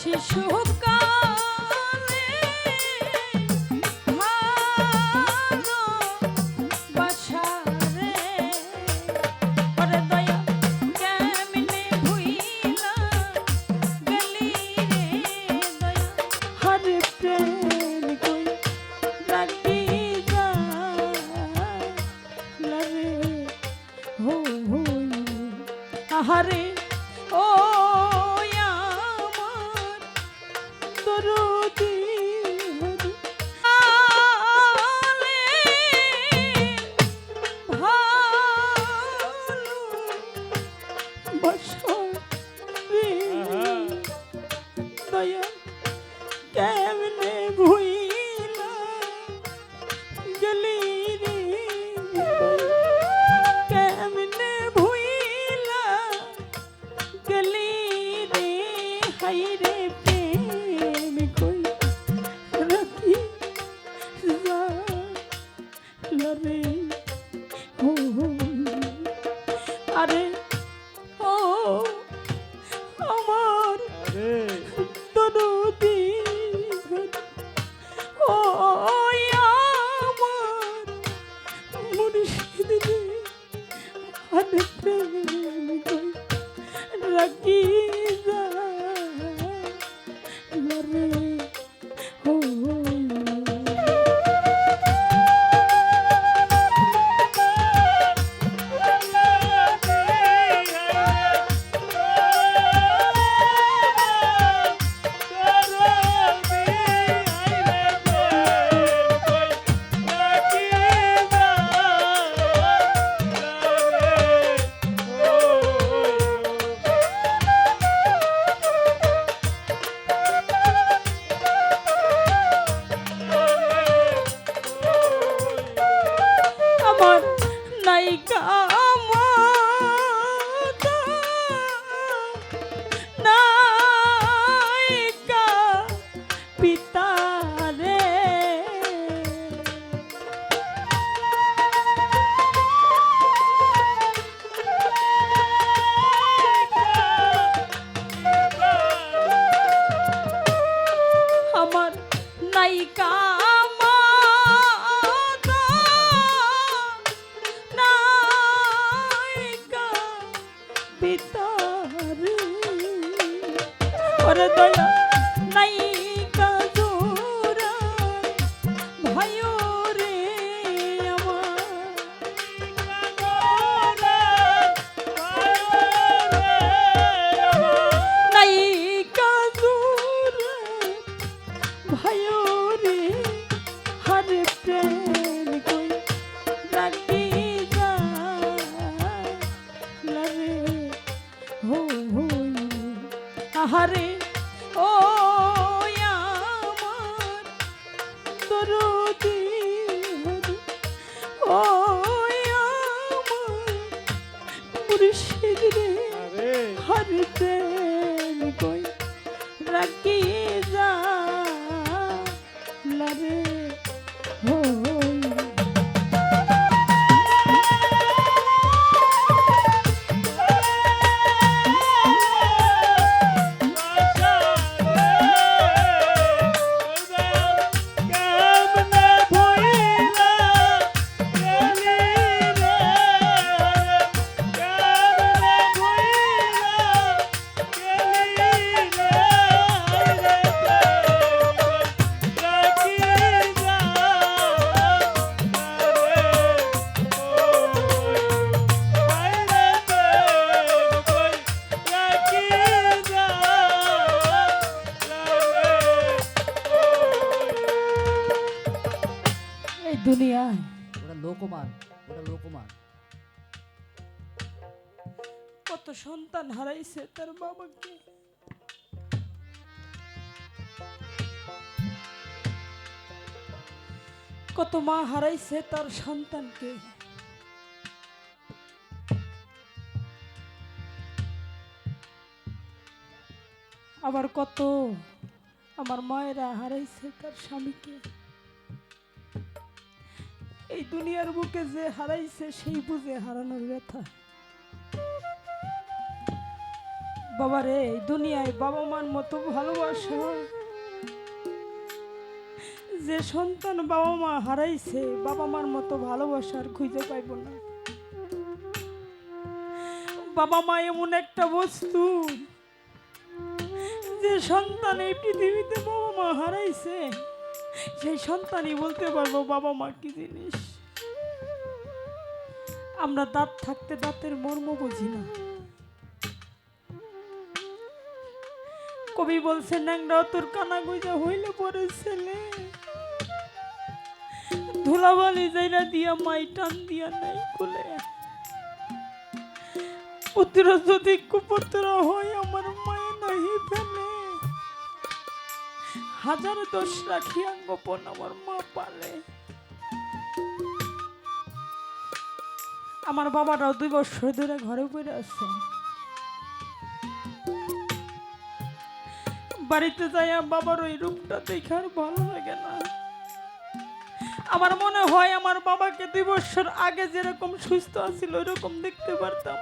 শিশু হাতে রাখি আহারে ও আমার দরদি ও আমার মুর্শিদ রে হারতে লোকমান এটা লোকমান। কত সন্তান হারাইছে তার বাবাকে। কত মা হারাইছে তার সন্তানকে। আবার কত আমার মায়েরা হারাইছে তার স্বামীকে। এই দুনিয়ার বুকে যে হারাইছে, সেই বুঝে হারানোর ব্যথা। বাবা রে এই দুনিয়ায় বাবা মার মতো ভালোবাসা। যে সন্তান বাবা মা হারাইছে, বাবা মার মতো ভালোবাসার খুঁজে পাইব না। বাবা মা এমন একটা বস্তু, যে সন্তান এই পৃথিবীতে বাবা মা হারাইছে, সেই সন্তানই বলতে পারব বাবা মা কি জিনিস। আমরা দাঁত থাকতে দাঁতের মর্ম বুঝি না। কবি বলছেন ন্যাংরা তোর কানা গুজা হইলে পরে ছেলে। ধুলাবালি যাইরা দিয়া মাই টান দিয়া নাই কোলে। পুত্র যদি কুপুত্র হয়, আমার মায়ে নাহি ফেলে। হাজার দোষ রাখিয়া গোপন আমার মা পালে। আমার বাবারাও দুই বছর ধরে ঘরে পড়ে আছে। বাড়িতে যাইয়া বাবার ওই রূপটা দেখে আর ভালো লাগে না। আমার মনে হয় আমার বাবাকে দুই বছর আগে যেরকম সুস্থ আছিল, ওইরকম দেখতে পারতাম।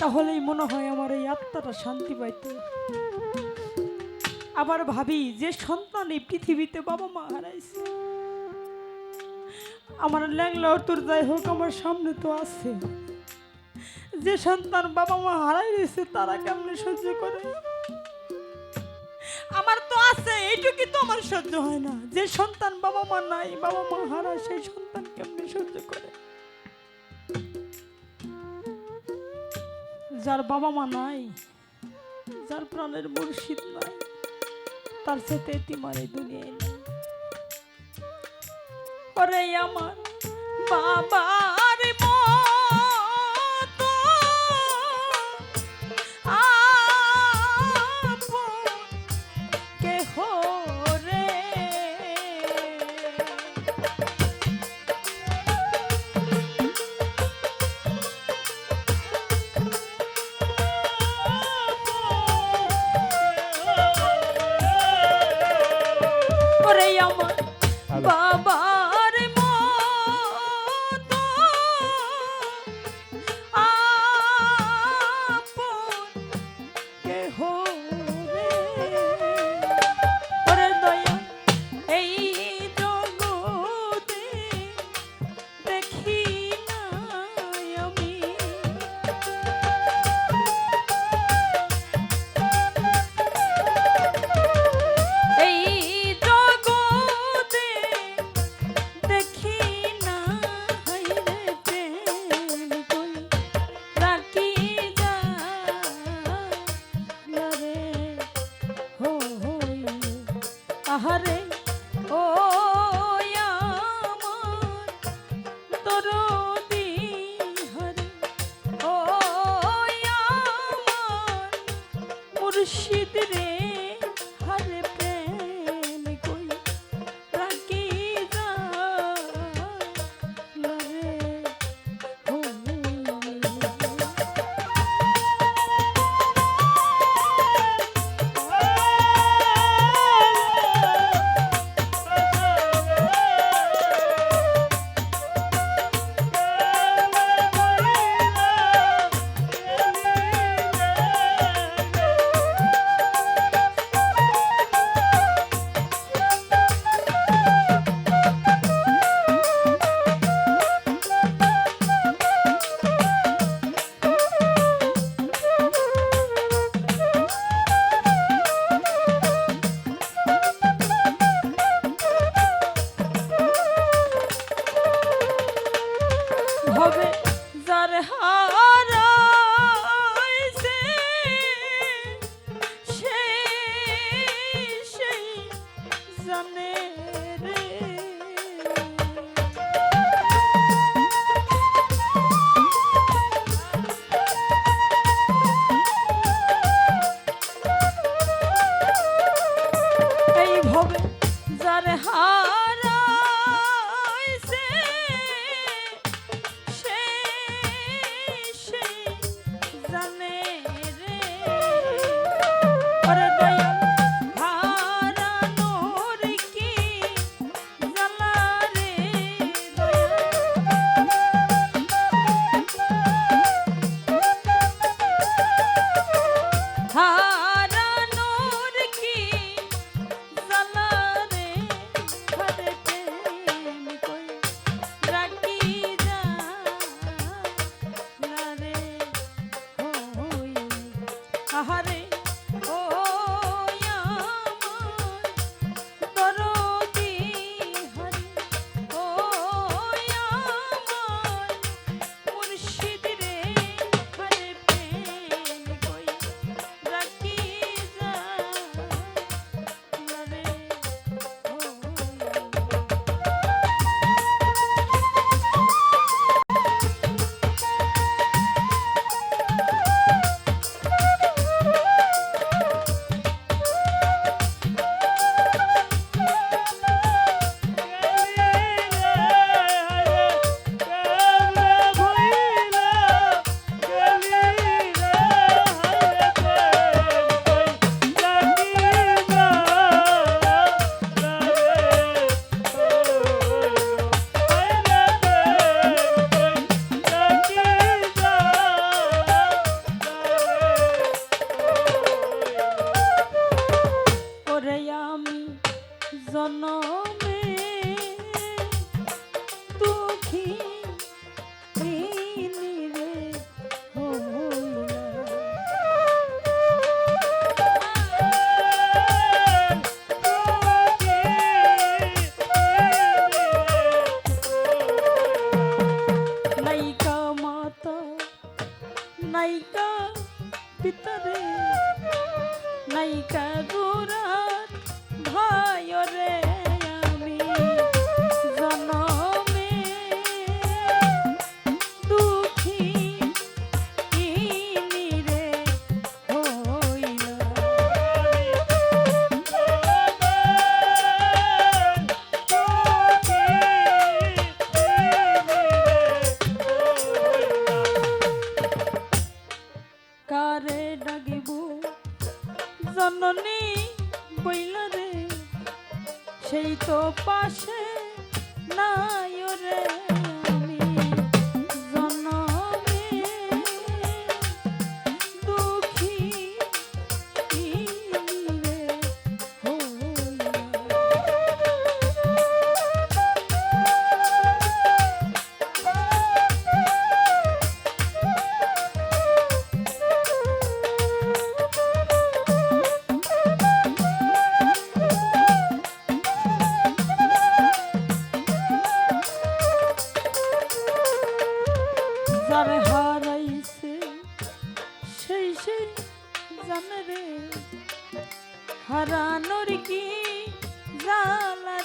তাহলেই মনে হয় আমার এই আত্মাটা শান্তি পাইতো। আবার ভাবি, যে সন্তান এই পৃথিবীতে বাবা মা হারাইছে আমার ল্যাংলা তোর যাই হোক, আমার সামনে তো আছে। যে সন্তান বাবা মা হারাই রয়েছে, তারা কেমনে সহ্য করে? আমার তো আছে এইটুকু তো আমার সহ্য হয় না। যে সন্তান বাবা মা নাই, বাবা মা হারায়, সেই সন্তান কেমনে সহ্য করে? যার বাবা মা নাই, যার প্রাণের মুর্শিদ নাই, তার সাথে এতিমার এই দুনিয়ায় ওরে আমার বাবার জানে রে। আহারে সেই জানরে হারানোর কি জালা